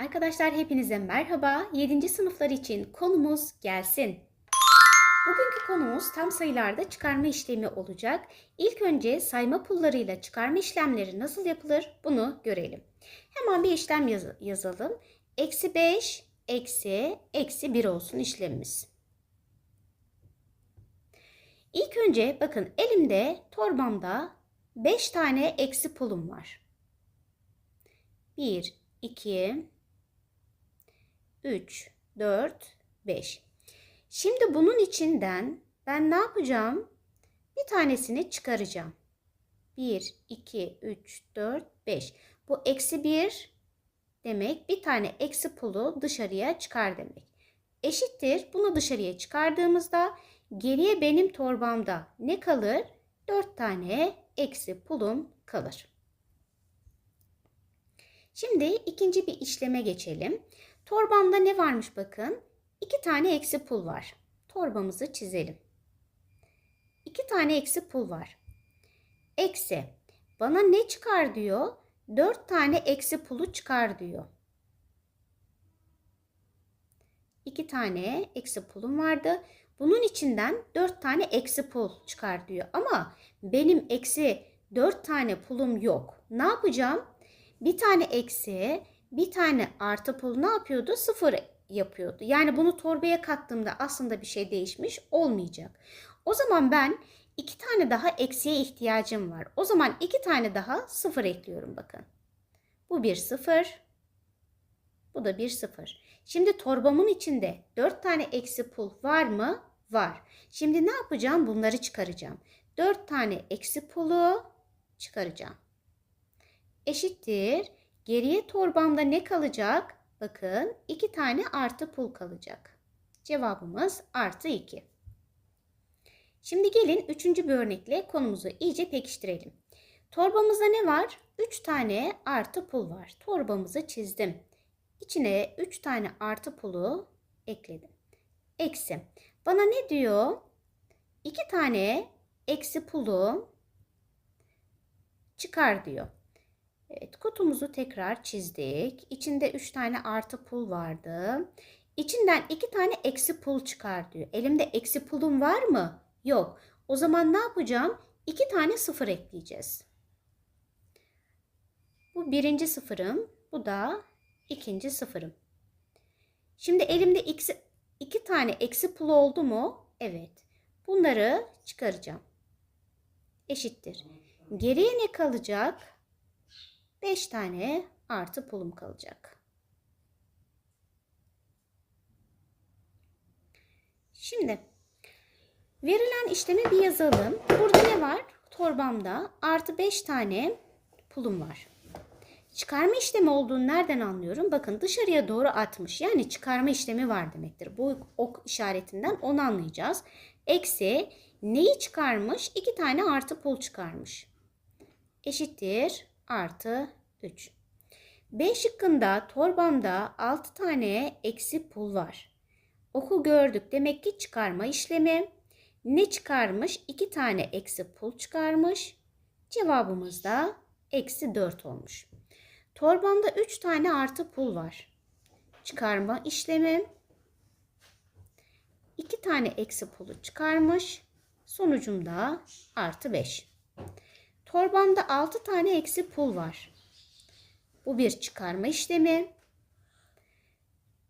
Arkadaşlar hepinize merhaba. 7. sınıflar için konumuz gelsin. Bugünkü konumuz tam sayılarda çıkarma işlemi olacak. İlk önce sayma pullarıyla çıkarma işlemleri nasıl yapılır bunu görelim. Hemen bir işlem yaz- yazalım. Eksi 5, eksi, eksi 1 olsun işlemimiz. İlk önce bakın elimde torbamda 5 tane eksi pulum var. 1, 2, 3, 4, 5. Şimdi bunun içinden ben ne yapacağım? Bir tanesini çıkaracağım. 1, 2, 3, 4, 5. Bu eksi 1 demek bir tane eksi pulu dışarıya çıkar demek. Eşittir. Bunu dışarıya çıkardığımızda geriye benim torbamda ne kalır? 4 tane eksi pulum kalır. Şimdi ikinci bir işleme geçelim. Torbamda ne varmış bakın? İki tane eksi pul var. Torbamızı çizelim. İki tane eksi pul var. Eksi. Bana ne çıkar diyor? Dört tane eksi pulu çıkar diyor. İki tane eksi pulum vardı. Bunun içinden dört tane eksi pul çıkar diyor. Ama benim eksi dört tane pulum yok. Ne yapacağım? Bir tane eksi, bir tane artı pul ne yapıyordu? Sıfır yapıyordu. Yani bunu torbaya kattığımda aslında bir şey değişmiş olmayacak. O zaman ben iki tane daha eksiye ihtiyacım var. O zaman iki tane daha sıfır ekliyorum bakın. Bu bir sıfır. Bu da bir sıfır. Şimdi torbamın içinde dört tane eksi pul var mı? Var. Şimdi ne yapacağım? Bunları çıkaracağım. Dört tane eksi pulu çıkaracağım. Eşittir. Geriye torbamda ne kalacak? Bakın iki tane artı pul kalacak. Cevabımız artı 2. Şimdi gelin üçüncü bir örnekle konumuzu iyice pekiştirelim. Torbamızda ne var? 3 tane artı pul var. Torbamızı çizdim. İçine 3 tane artı pulu ekledim. Eksi. Bana ne diyor? 2 tane eksi pulu çıkar diyor. Evet, kutumuzu tekrar çizdik. İçinde 3 tane artı pul vardı. İçinden 2 tane eksi pul çıkar diyor. Elimde eksi pulum var mı? Yok. O zaman ne yapacağım? 2 tane sıfır ekleyeceğiz. Bu birinci sıfırım. Bu da ikinci sıfırım. Şimdi elimde x, 2 tane eksi pul oldu mu? Evet. Bunları çıkaracağım. Eşittir. Geriye ne kalacak? 5 tane artı pulum kalacak. Şimdi verilen işlemi bir yazalım. Burada ne var? Torbamda artı 5 tane pulum var. Çıkarma işlemi olduğunu nereden anlıyorum? Bakın dışarıya doğru atmış. Yani çıkarma işlemi var demektir. Bu ok işaretinden onu anlayacağız. Eksi neyi çıkarmış? 2 tane artı pul çıkarmış. Eşittir artı 3. B şıkkında torbamda 6 tane eksi pul var. Oku gördük. Demek ki çıkarma işlemi. Ne çıkarmış? 2 tane eksi pul çıkarmış. Cevabımız da eksi 4 olmuş. Torbamda 3 tane artı pul var. Çıkarma işlemi. 2 tane eksi pulu çıkarmış. Sonucumda artı 5. Torbamda 6 tane eksi pul var. Bu bir çıkarma işlemi.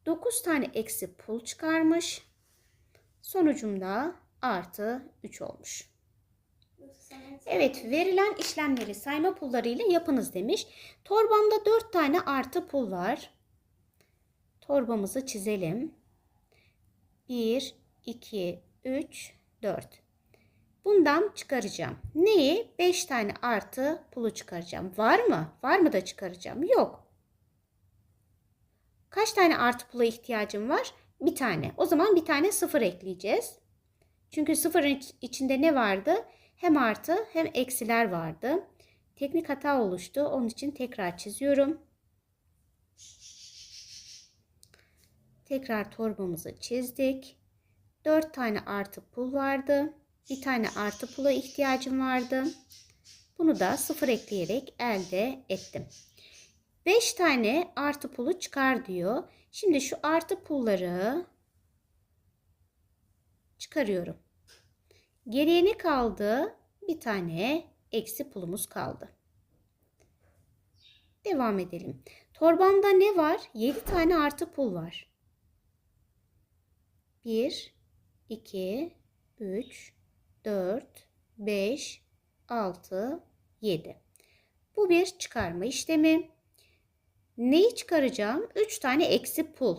9 tane eksi pul çıkarmış. Sonucumda artı 3 olmuş. Evet verilen işlemleri sayma pullarıyla yapınız demiş. Torbamda 4 tane artı pul var. Torbamızı çizelim. 1, 2, 3, 4. Bundan çıkaracağım. Neyi? 5 tane artı pulu çıkaracağım. Var mı? Var mı da çıkaracağım? Yok. Kaç tane artı pula ihtiyacım var? Bir tane. O zaman bir tane sıfır ekleyeceğiz. Çünkü sıfırın içinde ne vardı? Hem artı hem eksiler vardı. Teknik hata oluştu. Onun için tekrar çiziyorum. Tekrar torbamızı çizdik. 4 tane artı pul vardı. Bir tane artı pula ihtiyacım vardı. Bunu da sıfır ekleyerek elde ettim. 5 tane artı pulu çıkar diyor. Şimdi şu artı pulları çıkarıyorum. Geriye ne kaldı? Bir tane eksi pulumuz kaldı. Devam edelim. Torbamda ne var? 7 tane artı pul var. 1, 2, 3, 4, 5, 6, 7. Bu bir çıkarma işlemi. Neyi çıkaracağım? 3 tane eksi pul.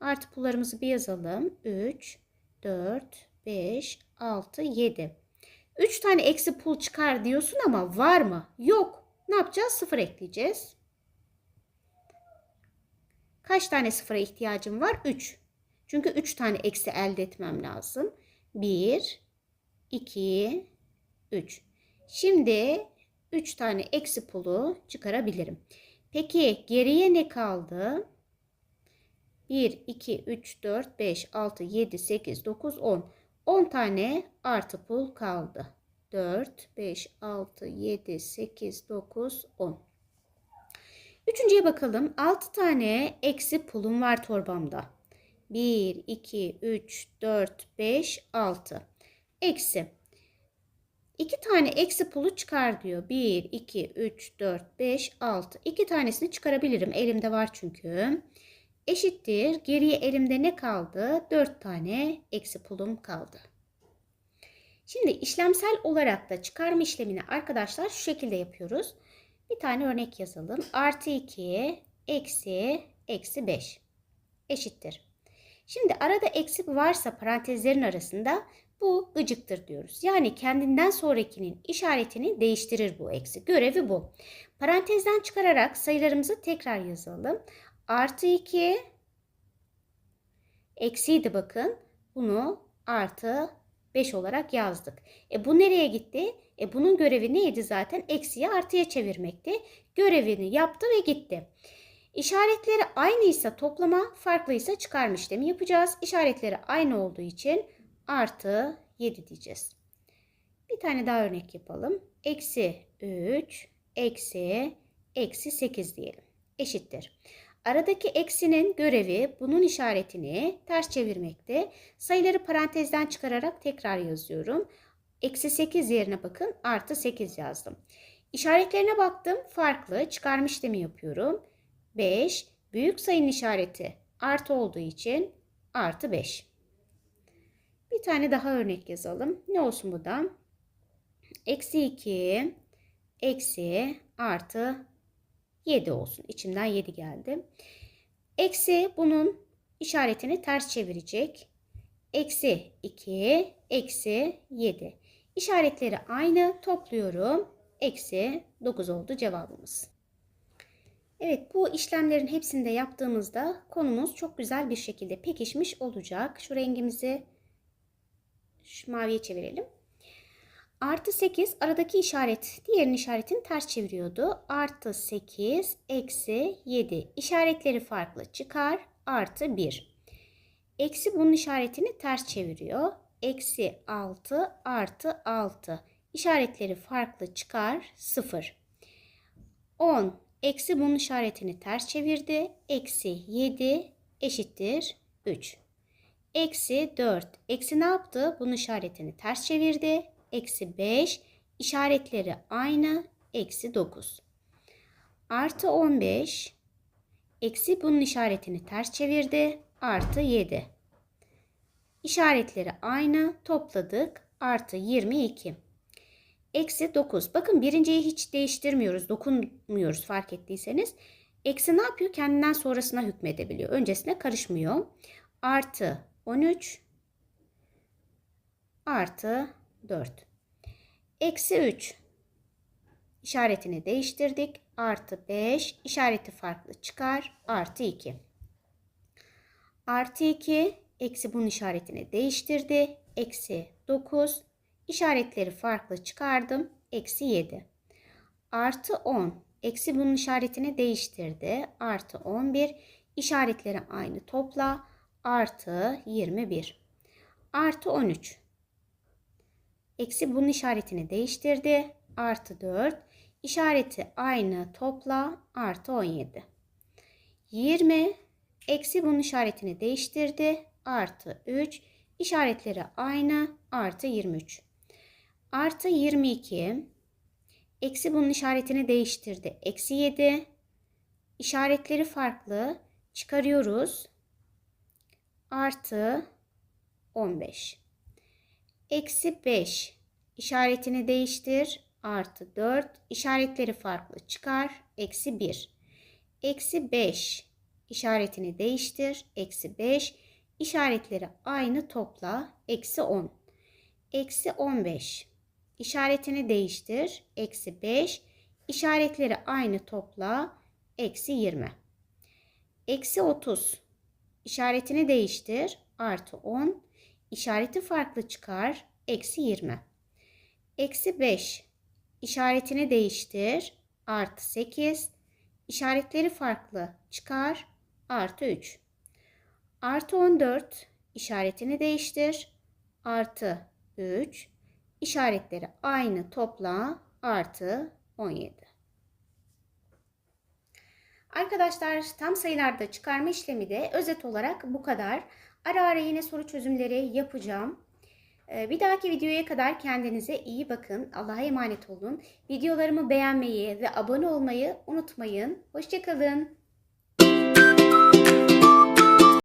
Artı pullarımızı bir yazalım. 3, 4, 5, 6, 7. 3 tane eksi pul çıkar diyorsun ama var mı? Yok. Ne yapacağız? Sıfır ekleyeceğiz. Kaç tane sıfıra ihtiyacım var? 3. Çünkü 3 tane eksi elde etmem lazım. 1, 2, 3. Şimdi 3 tane eksi pulu çıkarabilirim. Peki geriye ne kaldı? 1, 2, 3, 4, 5, 6, 7, 8, 9, 10. 10 tane artı pul kaldı. 4, 5, 6, 7, 8, 9, 10. Üçüncüye bakalım. 6 tane eksi pulum var torbamda. 1, 2, 3, 4, 5, 6. Eksi. 2 tane eksi pulu çıkar diyor. 1, 2, 3, 4, 5, 6. 2 tanesini çıkarabilirim. Elimde var çünkü. Eşittir. Geriye elimde ne kaldı? 4 tane eksi pulum kaldı. Şimdi işlemsel olarak da çıkarma işlemini arkadaşlar şu şekilde yapıyoruz. Bir tane örnek yazalım. Artı 2 eksi eksi 5 eşittir. Şimdi arada eksi varsa parantezlerin arasında bu gıcıktır diyoruz. Yani kendinden sonrakinin işaretini değiştirir bu eksi. Görevi bu. Parantezden çıkararak sayılarımızı tekrar yazalım. Artı 2 eksiydi bakın. Bunu artı 5 olarak yazdık. E bu nereye gitti? E bunun görevi neydi zaten? Eksiyi artıya çevirmekti. Görevini yaptı ve gitti. İşaretleri aynıysa toplama, farklıysa çıkarma işlemi yapacağız. İşaretleri aynı olduğu için artı 7 diyeceğiz. Bir tane daha örnek yapalım. Eksi 3, eksi, eksi 8 diyelim. Eşittir. Aradaki eksinin görevi bunun işaretini ters çevirmekte. Sayıları parantezden çıkararak tekrar yazıyorum. Eksi 8 yerine bakın artı 8 yazdım. İşaretlerine baktım farklı çıkarma işlemi yapıyorum. 5 büyük sayının işareti artı olduğu için artı 5. Bir tane daha örnek yazalım. Ne olsun bu da? Eksi 2 eksi artı 7 olsun. İçimden 7 geldi. Eksi bunun işaretini ters çevirecek. Eksi 2, eksi 7. İşaretleri aynı topluyorum. Eksi 9 oldu cevabımız. Evet bu işlemlerin hepsini de yaptığımızda konumuz çok güzel bir şekilde pekişmiş olacak. Şu rengimizi şu maviye çevirelim. Artı 8 aradaki işaret diğerinin işaretini ters çeviriyordu. Artı 8 eksi 7 işaretleri farklı çıkar. Artı 1. Eksi bunun işaretini ters çeviriyor. Eksi 6 artı 6 işaretleri farklı çıkar. 0. 10 eksi bunun işaretini ters çevirdi. Eksi 7 eşittir 3. Eksi 4 eksi ne yaptı? Bunun işaretini ters çevirdi eksi 5 işaretleri aynı eksi 9. Artı 15 eksi bunun işaretini ters çevirdi artı 7. İşaretleri aynı topladık artı 22. Eksi 9. Bakın birinciyi hiç değiştirmiyoruz. Dokunmuyoruz fark ettiyseniz. Eksi ne yapıyor? Kendinden sonrasına hükmedebiliyor. Öncesine karışmıyor. Artı 13 artı 4. Eksi 3 işaretini değiştirdik. Artı 5 işareti farklı çıkar. Artı 2. Artı 2 eksi bunun işaretini değiştirdi. Eksi 9 işaretleri farklı çıkardım. Eksi 7. Artı 10 eksi bunun işaretini değiştirdi. Artı 11 işaretleri aynı topla. Artı 21. Artı 13 Eksi bunun işaretini değiştirdi. Artı 4. işareti aynı topla artı 17. 20 eksi bunun işaretini değiştirdi artı 3 işaretleri aynı artı 23. Artı 22 eksi bunun işaretini değiştirdi. Eksi 7 işaretleri farklı. Çıkarıyoruz. Artı 15. Eksi 5 işaretini değiştir. Artı 4 işaretleri farklı. Çıkar. Eksi 1. Eksi 5 işaretini değiştir. Eksi 5 işaretleri aynı topla. Eksi 10. Eksi 15 işaretini değiştir. Eksi 5 işaretleri aynı topla. Eksi 20. Eksi 30 işaretini değiştir. Artı 10 işareti farklı çıkar. Eksi 20. Eksi 5 işaretini değiştir. Artı 8 işaretleri farklı çıkar. Artı 3. Artı 14 işaretini değiştir. Artı 3 işaretleri aynı topla artı 17. Arkadaşlar tam sayılarda çıkarma işlemi de özet olarak bu kadar. Ara ara yine soru çözümleri yapacağım. Ee, Bir dahaki videoya kadar kendinize iyi bakın. Allah'a emanet olun. Videolarımı beğenmeyi ve abone olmayı unutmayın. Hoşçakalın.